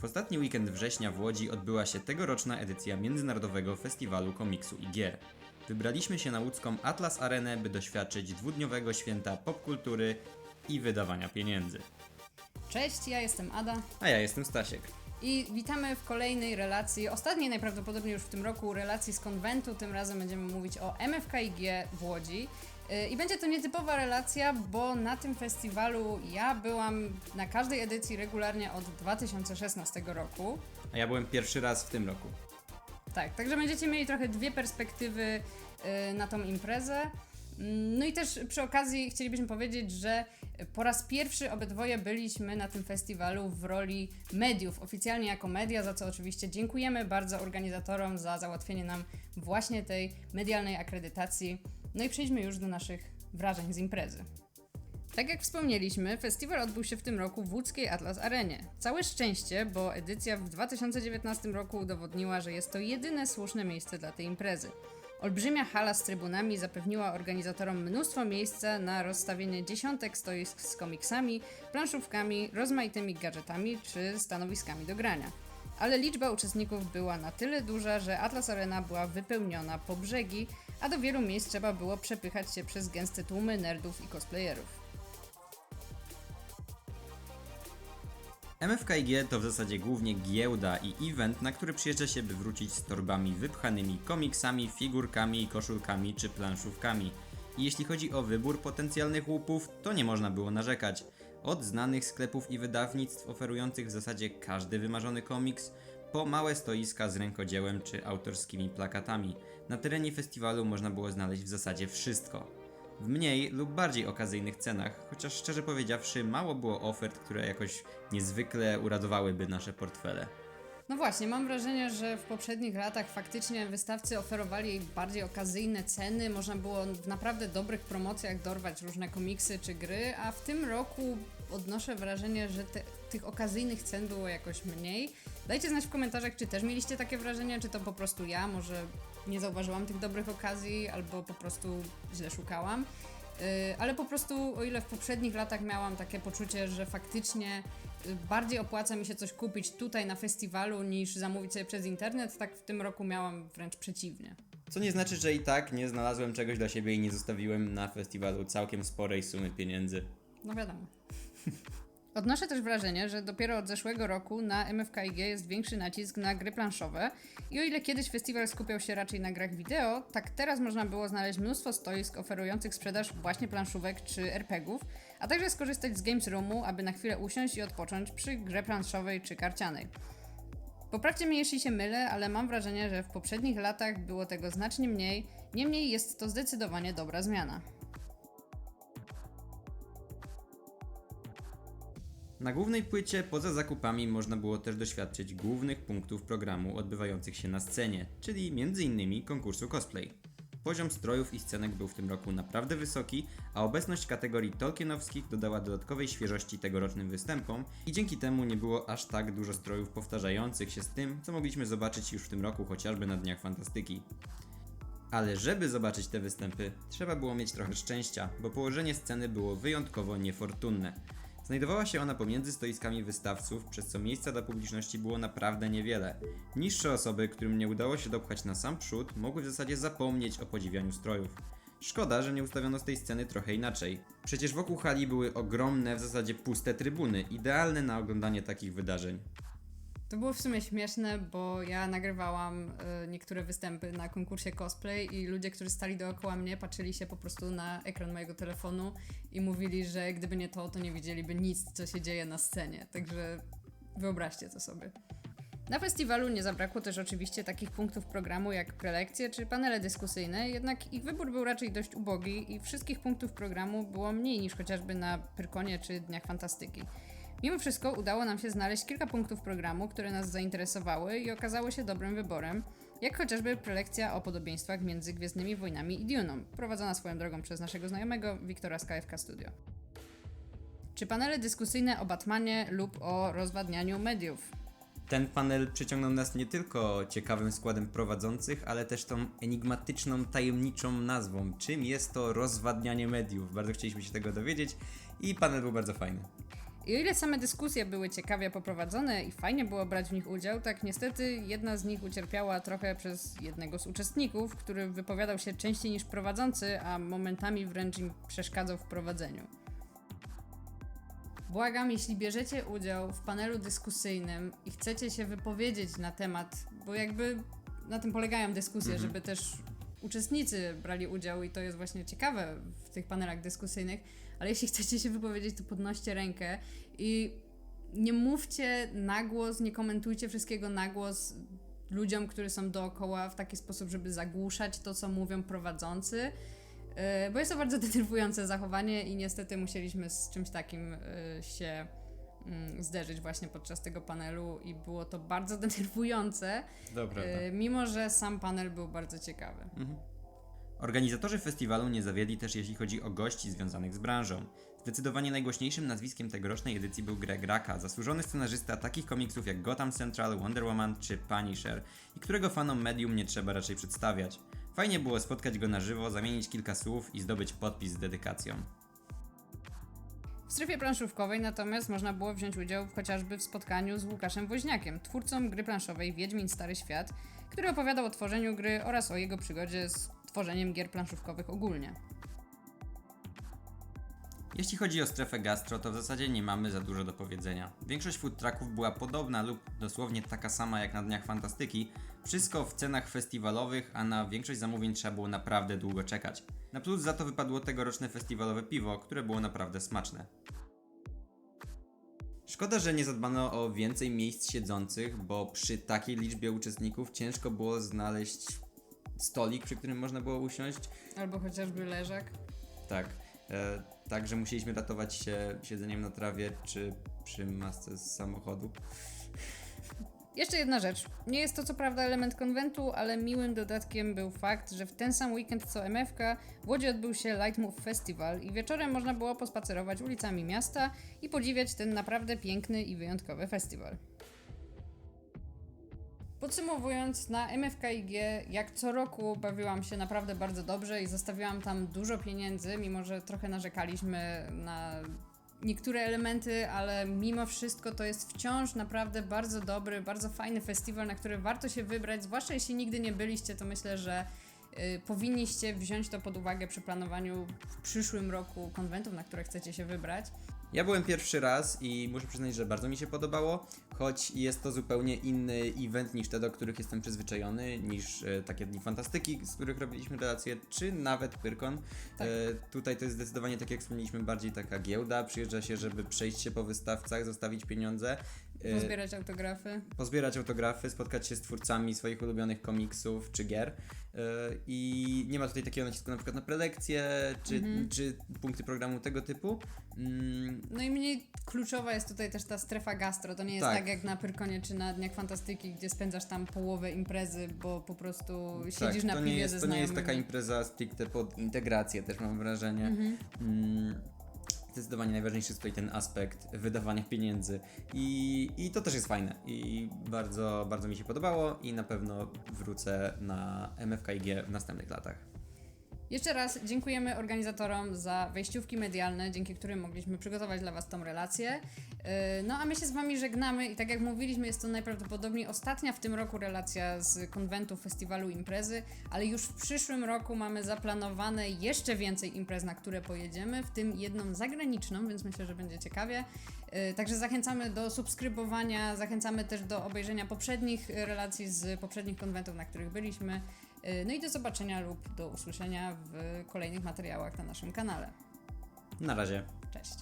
W ostatni weekend września w Łodzi odbyła się tegoroczna edycja Międzynarodowego Festiwalu Komiksu i Gier. Wybraliśmy się na łódzką Atlas Arenę, by doświadczyć dwudniowego święta popkultury i wydawania pieniędzy. Cześć, ja jestem Ada A ja jestem Stasiek. i witamy w kolejnej relacji, ostatniej najprawdopodobniej już w tym roku relacji z konwentu. Tym razem będziemy mówić o MFKIG w Łodzi. Yy, I będzie to nietypowa relacja, bo na tym festiwalu ja byłam na każdej edycji regularnie od 2016 roku. A ja byłem pierwszy raz w tym roku. Tak, także będziecie mieli trochę dwie perspektywy y, na tą imprezę. Mm, No i też przy okazji chcielibyśmy powiedzieć, że po raz pierwszy obydwoje byliśmy na tym festiwalu w roli mediów, oficjalnie jako media, za co oczywiście dziękujemy bardzo organizatorom za załatwienie nam właśnie tej medialnej akredytacji. No i przejdźmy już do naszych wrażeń z imprezy. Tak jak wspomnieliśmy, festiwal odbył się w tym roku w łódzkiej Atlas Arenie. Całe szczęście, bo edycja w 2019 roku udowodniła, że jest to jedyne słuszne miejsce dla tej imprezy. Olbrzymia hala z trybunami zapewniła organizatorom mnóstwo miejsca na rozstawienie dziesiątek stoisk z komiksami, planszówkami, rozmaitymi gadżetami czy stanowiskami do grania. Ale liczba uczestników była na tyle duża, że Atlas Arena była wypełniona po brzegi, a do wielu miejsc trzeba było przepychać się przez gęste tłumy nerdów i cosplayerów. MFKIG to w zasadzie głównie giełda i event, na który przyjeżdża się, by wrócić z torbami wypchanymi komiksami, figurkami, koszulkami czy planszówkami. I jeśli chodzi o wybór potencjalnych łupów, to nie można było narzekać. Od znanych sklepów i wydawnictw oferujących w zasadzie każdy wymarzony komiks, po małe stoiska z rękodziełem czy autorskimi plakatami. Na terenie festiwalu można było znaleźć w zasadzie wszystko w mniej lub bardziej okazyjnych cenach, chociaż szczerze powiedziawszy, mało było ofert, które jakoś niezwykle uradowałyby nasze portfele. No właśnie, mam wrażenie, że w poprzednich latach faktycznie wystawcy oferowali bardziej okazyjne ceny, można było w naprawdę dobrych promocjach dorwać różne komiksy czy gry, a w tym roku odnoszę wrażenie, że te, tych okazyjnych cen było jakoś mniej. Dajcie znać w komentarzach, czy też mieliście takie wrażenie, czy to po prostu ja, może nie zauważyłam tych dobrych okazji, albo po prostu źle szukałam. Yy, ale po prostu, o ile w poprzednich latach miałam takie poczucie, że faktycznie bardziej opłaca mi się coś kupić tutaj na festiwalu niż zamówić sobie przez internet, tak w tym roku miałam wręcz przeciwnie. Co nie znaczy, że i tak nie znalazłem czegoś dla siebie i nie zostawiłem na festiwalu całkiem sporej sumy pieniędzy. No wiadomo. Odnoszę też wrażenie, że dopiero od zeszłego roku na MFKIG jest większy nacisk na gry planszowe i o ile kiedyś festiwal skupiał się raczej na grach wideo, tak teraz można było znaleźć mnóstwo stoisk oferujących sprzedaż właśnie planszówek czy RPGów, a także skorzystać z Games Roomu, aby na chwilę usiąść i odpocząć przy grze planszowej czy karcianej. Poprawcie mnie, jeśli się mylę, ale mam wrażenie, że w poprzednich latach było tego znacznie mniej, niemniej jest to zdecydowanie dobra zmiana. Na głównej płycie poza zakupami można było też doświadczyć głównych punktów programu odbywających się na scenie, czyli m.in. konkursu cosplay. Poziom strojów i scenek był w tym roku naprawdę wysoki, a obecność kategorii Tolkienowskich dodała dodatkowej świeżości tegorocznym występom i dzięki temu nie było aż tak dużo strojów powtarzających się z tym, co mogliśmy zobaczyć już w tym roku chociażby na Dniach Fantastyki. Ale żeby zobaczyć te występy, trzeba było mieć trochę szczęścia, bo położenie sceny było wyjątkowo niefortunne. Znajdowała się ona pomiędzy stoiskami wystawców, przez co miejsca dla publiczności było naprawdę niewiele. Niższe osoby, którym nie udało się dopchać na sam przód, mogły w zasadzie zapomnieć o podziwianiu strojów. Szkoda, że nie ustawiono z tej sceny trochę inaczej. Przecież wokół hali były ogromne, w zasadzie puste trybuny, idealne na oglądanie takich wydarzeń. To było w sumie śmieszne, bo ja nagrywałam y, niektóre występy na konkursie cosplay i ludzie, którzy stali dookoła mnie, patrzyli się po prostu na ekran mojego telefonu i mówili, że gdyby nie to, to nie widzieliby nic, co się dzieje na scenie. Także wyobraźcie to sobie. Na festiwalu nie zabrakło też oczywiście takich punktów programu jak prelekcje czy panele dyskusyjne, jednak ich wybór był raczej dość ubogi i wszystkich punktów programu było mniej niż chociażby na Pyrkonie czy Dniach Fantastyki. Mimo wszystko udało nam się znaleźć kilka punktów programu, które nas zainteresowały i okazały się dobrym wyborem, jak chociażby prelekcja o podobieństwach między Gwiezdnymi Wojnami i Duną, prowadzona swoją drogą przez naszego znajomego Wiktora z KFK Studio. Czy panele dyskusyjne o Batmanie lub o rozwadnianiu mediów. Ten panel przyciągnął nas nie tylko ciekawym składem prowadzących, ale też tą enigmatyczną, tajemniczą nazwą. Czym jest to rozwadnianie mediów? Bardzo chcieliśmy się tego dowiedzieć i panel był bardzo fajny. I o ile same dyskusje były ciekawie poprowadzone i fajnie było brać w nich udział, tak niestety jedna z nich ucierpiała trochę przez jednego z uczestników, który wypowiadał się częściej niż prowadzący, a momentami wręcz im przeszkadzał w prowadzeniu. Błagam, jeśli bierzecie udział w panelu dyskusyjnym i chcecie się wypowiedzieć na temat, bo jakby na tym polegają dyskusje, Mhm. żeby też uczestnicy brali udział i to jest właśnie ciekawe w tych panelach dyskusyjnych, ale jeśli chcecie się wypowiedzieć, to podnoście rękę i nie mówcie na głos, nie komentujcie wszystkiego na głos ludziom, którzy są dookoła w taki sposób, żeby zagłuszać to, co mówią prowadzący. Yy, Bo jest to bardzo denerwujące zachowanie i niestety musieliśmy z czymś takim yy, się zderzyć właśnie podczas tego panelu i było to bardzo denerwujące, Dobra. yy, mimo że sam panel był bardzo ciekawy. Organizatorzy festiwalu nie zawiedli też jeśli chodzi o gości związanych z branżą. Zdecydowanie najgłośniejszym nazwiskiem tegorocznej edycji był Greg Raka, zasłużony scenarzysta takich komiksów jak Gotham Central, Wonder Woman czy Punisher i którego fanom medium nie trzeba raczej przedstawiać. Fajnie było spotkać go na żywo, zamienić kilka słów i zdobyć podpis z dedykacją. W strefie planszówkowej natomiast można było wziąć udział chociażby w spotkaniu z Łukaszem Woźniakiem, twórcą gry planszowej Wiedźmin Stary Świat, który opowiadał o tworzeniu gry oraz o jego przygodzie z tworzeniem gier planszówkowych ogólnie. Jeśli chodzi o strefę gastro, to w zasadzie nie mamy za dużo do powiedzenia. Większość food trucków była podobna lub dosłownie taka sama jak na Dniach Fantastyki, wszystko w cenach festiwalowych, a na większość zamówień trzeba było naprawdę długo czekać. Na plus za to wypadło tegoroczne festiwalowe piwo, które było naprawdę smaczne. Szkoda, że nie zadbano o więcej miejsc siedzących, bo przy takiej liczbie uczestników ciężko było znaleźć stolik, przy którym można było usiąść, Albo chociażby leżak. tak. E, także musieliśmy ratować się siedzeniem na trawie czy przy masce z samochodu. Jeszcze jedna rzecz. Nie jest to co prawda element konwentu, ale miłym dodatkiem był fakt, że w ten sam weekend co MFK w Łodzi odbył się Light Move Festival i wieczorem można było pospacerować ulicami miasta i podziwiać ten naprawdę piękny i wyjątkowy festiwal. Podsumowując, na MFKIG jak co roku bawiłam się naprawdę bardzo dobrze i zostawiłam tam dużo pieniędzy, mimo że trochę narzekaliśmy na niektóre elementy, ale mimo wszystko to jest wciąż naprawdę bardzo dobry, bardzo fajny festiwal, na który warto się wybrać, zwłaszcza jeśli nigdy nie byliście, to myślę, że y, powinniście wziąć to pod uwagę przy planowaniu w przyszłym roku konwentów, na które chcecie się wybrać. Ja byłem pierwszy raz i muszę przyznać, że bardzo mi się podobało, choć jest to zupełnie inny event niż te, do których jestem przyzwyczajony, niż e, takie dni fantastyki, z których robiliśmy relacje, czy nawet Pyrkon. Tak. E, tutaj to jest zdecydowanie, tak jak wspomnieliśmy, bardziej taka giełda. Przyjeżdża się, żeby przejść się po wystawcach, zostawić pieniądze. E, Pozbierać autografy. pozbierać autografy, spotkać się z twórcami swoich ulubionych komiksów czy gier. Yy, I nie ma tutaj takiego nacisku na przykład na prelekcje czy, Mhm. czy punkty programu tego typu. Mm, No i mniej kluczowa jest tutaj też ta strefa gastro. To nie jest Tak. tak, jak na Pyrkonie czy na Dniach Fantastyki, gdzie spędzasz tam połowę imprezy, bo po prostu siedzisz tak, na piwie jest, ze To nie jest znajomymi. taka impreza stricte pod integrację też mam wrażenie. Mhm. Mm, Zdecydowanie najważniejszy jest tutaj ten aspekt wydawania pieniędzy I, i to też jest fajne i bardzo, bardzo mi się podobało i na pewno wrócę na MFKIG w następnych latach. Jeszcze raz dziękujemy organizatorom za wejściówki medialne, dzięki którym mogliśmy przygotować dla Was tą relację. Yy, No a my się z Wami żegnamy i tak jak mówiliśmy, jest to najprawdopodobniej ostatnia w tym roku relacja z konwentu, festiwalu, imprezy, ale już w przyszłym roku mamy zaplanowane jeszcze więcej imprez, na które pojedziemy, w tym jedną zagraniczną, więc myślę, że będzie ciekawie. Yy, Także zachęcamy do subskrybowania, zachęcamy też do obejrzenia poprzednich y, relacji z poprzednich konwentów, na których byliśmy. Yy, No i do zobaczenia lub do usłyszenia w kolejnych materiałach na naszym kanale. Na razie. Cześć.